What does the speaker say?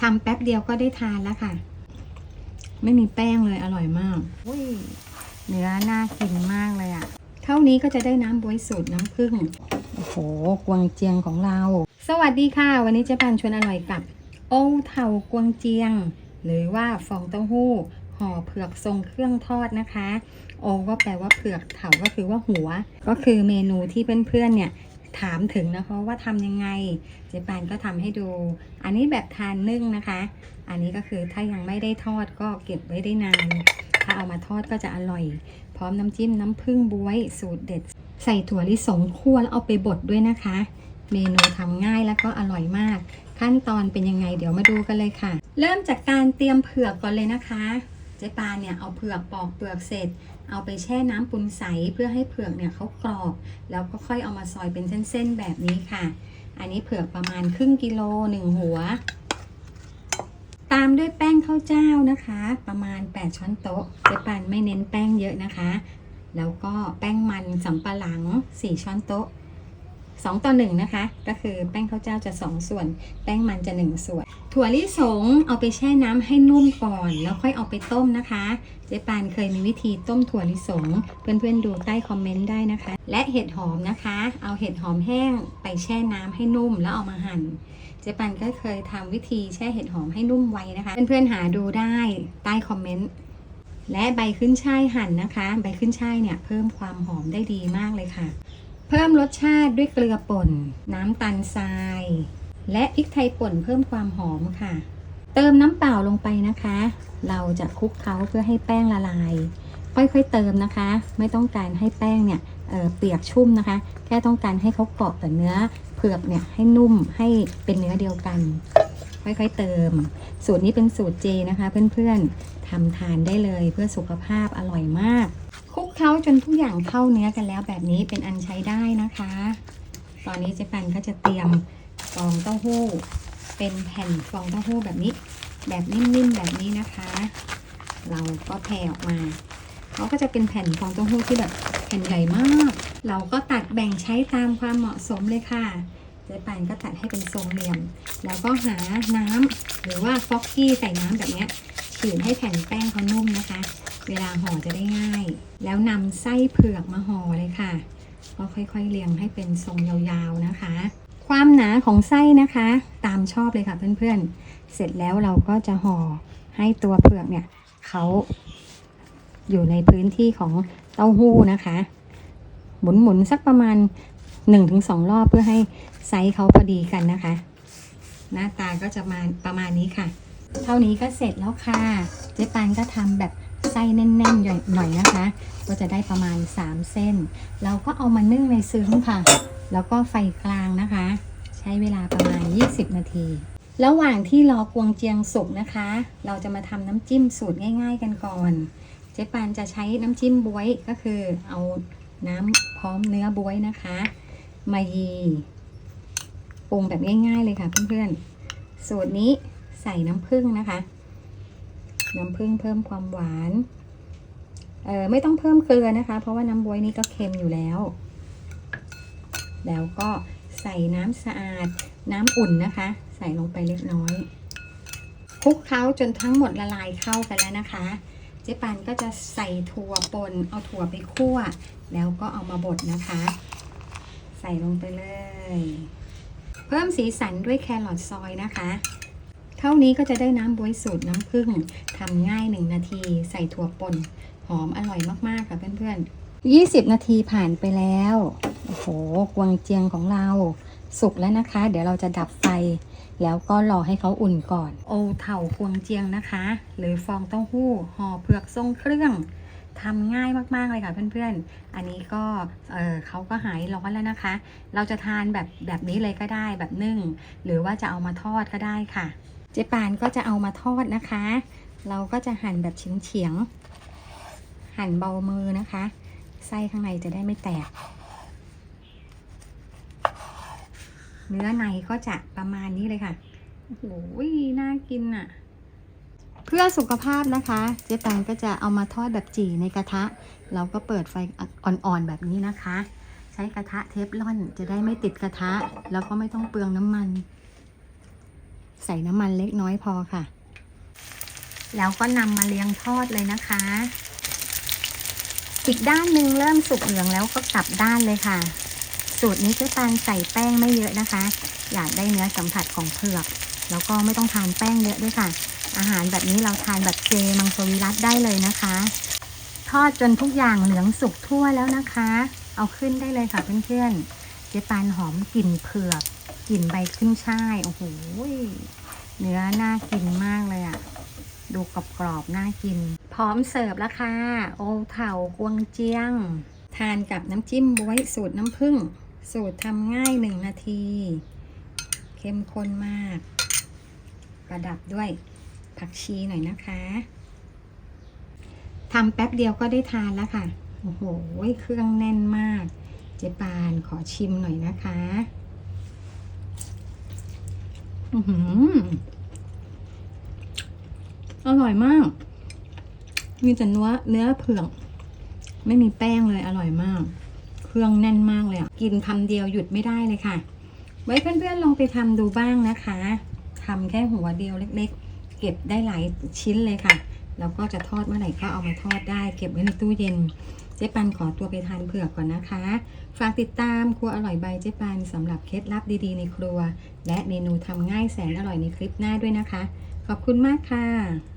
ทำแป๊บเดียวก็ได้ทานแล้วค่ะ ไม่มีแป้งเลยอร่อยมากอุ้ยเนื้อน่ากินมากเลยอะ่ะ เท่านี้ก็จะได้น้ำบวยสูตรน้ำผึ้งโอ้โห กวางเจียงของเรา สวัสดีค่ะ วันนี้เจ๊ปันชวนอร่อยกับ โอ้เถากวางเจียง หรือว่าฟองเต้าหู้ห่อเผือกทรงเครื่องทอดนะคะ โอก็แปลว่าเผือกเถาก็คือว่าหัว ก็คือเมนูที่เพื่อนๆเนี่ย ถามถึงนะคะว่าทำยังไง เจ๊ปานก็ทำให้ดู อันนี้แบบทานนึ่งนะคะ อันนี้ก็คือถ้ายังไม่ได้ทอดก็เก็บไว้ได้นาน ถ้าเอามาทอดก็จะอร่อย พร้อมน้ำจิ้มน้ำผึ้งบวยสูตรเด็ด ใส่ถั่วลิสงคั่วแล้วเอาไปบดด้วยนะคะ เมนูทำง่ายแล้วก็อร่อยมาก ขั้นตอนเป็นยังไงเดี๋ยวมาดูกันเลยค่ะ เริ่มจากการเตรียมเผือกก่อนเลยนะคะ เจ๊ปานเนี่ยเอาเผือกปอกเปลือกเสร็จ เอาไปแช่น้ำปุนใสเพื่อให้เผือกเนี่ยเขากรอบ แล้วก็ค่อยเอามาซอยเป็นเส้นๆแบบนี้ค่ะ อันนี้เผือกประมาณครึ่งกิโลหนึ่งหัว ตามด้วยแป้งข้าวเจ้านะคะ ประมาณ 8 ช้อนโต๊ะเจ๊ปันไม่เน้นแป้งเยอะนะคะ แล้วก็แป้งมันสำปะหลัง 4 ช้อนโต๊ะ2ต่อ1นะคะ ก็คือแป้งข้าวเจ้าจะ 2 ส่วน แป้งมันจะ 1 ส่วน ถั่วลิสงเอาไปแช่น้ำให้นุ่มก่อน แล้วค่อยเอาไปต้มนะคะ เจ๊ปานเคยมีวิธีต้มถั่วลิสง เพื่อนๆดูใต้คอมเมนต์ได้นะคะ และเห็ดหอมนะคะ เอาเห็ดหอมแห้งไปแช่น้ำให้นุ่มแล้วเอามาหั่น เจ๊ปันก็เคยทำวิธีแช่เห็ดหอมให้นุ่มไว้นะคะ เพื่อนๆหาดูได้ใต้คอมเมนต์และใบขึ้นช่ายหั่นนะคะ ใบขึ้นช่ายเนี่ยเพิ่มความหอมได้ดีมากเลยค่ะ เพิ่มรสชาติด้วยเกลือป่น น้ำตาลทราย และพริกไทยป่นเพิ่มความหอมค่ะ เติมน้ำเปล่าลงไปนะคะ เราจะคลุกเคล้าเพื่อให้แป้งละลาย ค่อยๆเติมนะคะ ไม่ต้องการให้แป้งเนี่ยเเปียกชุ่มนะคะ แค่ต้องการให้เขาเกาะกับเนื้อเผือกเนี่ยให้นุ่มให้เป็นเนื้อเดียวกัน ค่อยๆเติม สูตรนี้เป็นสูตรเจนะคะ เพื่อนๆทำทานได้เลยเพื่อสุขภาพอร่อยมากคลุกเคล้าจนทุกอย่างเข้าเนื้อกันแล้วแบบนี้เป็นอันใช้ได้นะคะ ตอนนี้เจ๊ปันก็จะเตรียม องเต้าหู้ เป็นแผ่นฟองเต้าหู้แบบนี้ แบบนิ่มๆแบบนี้นะคะ เราก็แผ่ออกมาเขาก็จะเป็นแผ่นฟองเต้าหู้ที่แบบแผ่นใหญ่มาก เราก็ตัดแบ่งใช้ตามความเหมาะสมเลยค่ะเจ๊ปานก็ตัดให้เป็นทรงเหลี่ยม แล้วก็หาน้ำหรือว่าฟอกกี้ใส่น้ำแบบนี้ฉีดให้แผ่นแป้งเขานุ่มนะคะ เวลาห่อจะได้ง่าย แล้วนำไส้เผือกมาห่อเลยค่ะก็ค่อยๆเรียงให้เป็นทรงยาวๆนะคะ ความหนาของไส้นะคะ ตามชอบเลยค่ะเพื่อนๆ เสร็จแล้วเราก็จะห่อให้ตัวเผือกเนี่ยเขาอยู่ในพื้นที่ของเต้าหู้นะคะ หมุนๆสักประมาณ 1-2 รอบเพื่อให้ไซส์เขาพอดีกันนะคะ หน้าตาก็จะมาประมาณนี้ค่ะ เท่านี้ก็เสร็จแล้วค่ะ เจ๊ปานก็ทำแบบไส้แน่นๆหน่อยนะคะ ก็จะได้ประมาณ 3 เส้น เราก็เอามานึ่งในซึ้งค่ะ แล้วก็ไฟกลางนะคะ ใช้เวลาประมาณ 20 นาที ระหว่างที่รอกวงเจียงสุกนะคะ เราจะมาทำน้ำจิ้มสูตรง่าย ๆ กันก่อน เจ๊ปานจะใช้น้ำจิ้มบวยก็คือเอาน้ำพร้อมเนื้อบวยนะคะ มายีปรุงแบบง่าย ๆ เลยค่ะเพื่อนๆ สูตรนี้ใส่น้ำผึ้งนะคะ น้ำผึ้งเพิ่มความหวาน เออไม่ต้องเพิ่มเกลือนะคะ เพราะว่าน้ำบวยนี้ก็เค็มอยู่แล้ว แล้วก็ใส่น้ำสะอาด น้ำอุ่นนะคะ ใส่ลงไปเล็กน้อยคลุกเคล้าจนทั้งหมดละลายเข้ากันแล้วนะคะ เจ๊ปันก็จะใส่ถั่วป่นเอาถั่วไปคั่ว แล้วก็เอามาบดนะคะ ใส่ลงไปเลย เพิ่มสีสันด้วยแครอทซอยนะคะเท่านี้ก็จะได้น้ำบวยสูตรน้ำผึ้งทำง่าย 1 นาที ใส่ถั่วป่น หอมอร่อยมาก ๆ ค่ะเพื่อนๆ 20 นาทีผ่านไปแล้ว โอ้โห กวางเจียงของเรา สุกแล้วนะคะ เดี๋ยวเราจะดับไฟ แล้วก็รอให้เขาอุ่นก่อน โอเถากวงเจียงนะคะ หรือฟองเต้าหู้ห่อเผือกทรงเครื่องทำง่ายมาก ๆ เลยค่ะเพื่อนๆ อันนี้ก็เออเขาก็หายร้อนแล้วนะคะ เราจะทานแบบแบบนี้เลยก็ได้แบบนึ่ง หรือว่าจะเอามาทอดก็ได้ค่ะ เจ๊ปานก็จะเอามาทอดนะคะ เราก็จะหั่นแบบเฉียงๆ หั่นเบามือนะคะ ไส้ข้างในจะได้ไม่แตก เนื้อในก็จะประมาณนี้เลยค่ะโอ้โหน่ากินอะ เพื่อสุขภาพนะคะ เจ๊แตงก็จะเอามาทอดแบบจี่ในกระทะ เราก็เปิดไฟอ่อนๆแบบนี้นะคะ ใช้กระทะเทฟลอนจะได้ไม่ติดกระทะ แล้วก็ไม่ต้องเปลืองน้ำมัน ใส่น้ำมันเล็กน้อยพอค่ะ แล้วก็นำมาเลียงทอดเลยนะคะ อีกด้านหนึ่งเริ่มสุกเหลืองแล้วก็กลับด้านเลยค่ะ สูตรนี้เจ๊ปานใส่แป้งไม่เยอะนะคะ อยากได้เนื้อสัมผัสของเผือก แล้วก็ไม่ต้องทานแป้งเยอะด้วยค่ะ อาหารแบบนี้เราทานแบบเจมังสวิรัตได้เลยนะคะ ทอดจนทุกอย่างเหลืองสุกทั่วแล้วนะคะ เอาขึ้นได้เลยค่ะเพื่อนๆ เจ๊ปานหอมกลิ่นเผือกกลิ่นใบขึ้นช่ายโอ้โหเนื้อน่ากินมากเลยอะดูกรอบๆน่ากิน พร้อมเสิร์ฟแล้วค่ะ โอเถากวงเจียง ทานกับน้ำจิ้มบ๊วยสูตรน้ำผึ้ง สูตรทำง่ายหนึ่งนาที เข้มข้นมาก ประดับด้วยผักชีหน่อยนะคะทำแป๊บเดียวก็ได้ทานแล้วค่ะ โอ้โห เครื่องแน่นมาก เจ๊ปานขอชิมหน่อยนะคะ อือหือ อร่อยมาก มีแต่เนื้อเนื้อเผือก ไม่มีแป้งเลยอร่อยมาก เครื่องแน่นมากเลยอะกินคำเดียวหยุดไม่ได้เลยค่ะ ไว้เพื่อนๆลองไปทำดูบ้างนะคะทำแค่หัวเดียวเล็ก ๆ เก็บได้หลายชิ้นเลยค่ะ แล้วก็จะทอดเมื่อไหร่ก็เอามาทอดได้ เก็บไว้ในตู้เย็นเจ๊ปันขอตัวไปทานเผือกก่อนนะคะ ฝากติดตามครัวอร่อยใบเจ๊ปันสำหรับเคล็ดลับดีๆในครัว และเมนูทำง่ายแสนอร่อยในคลิปหน้าด้วยนะคะ ขอบคุณมากค่ะ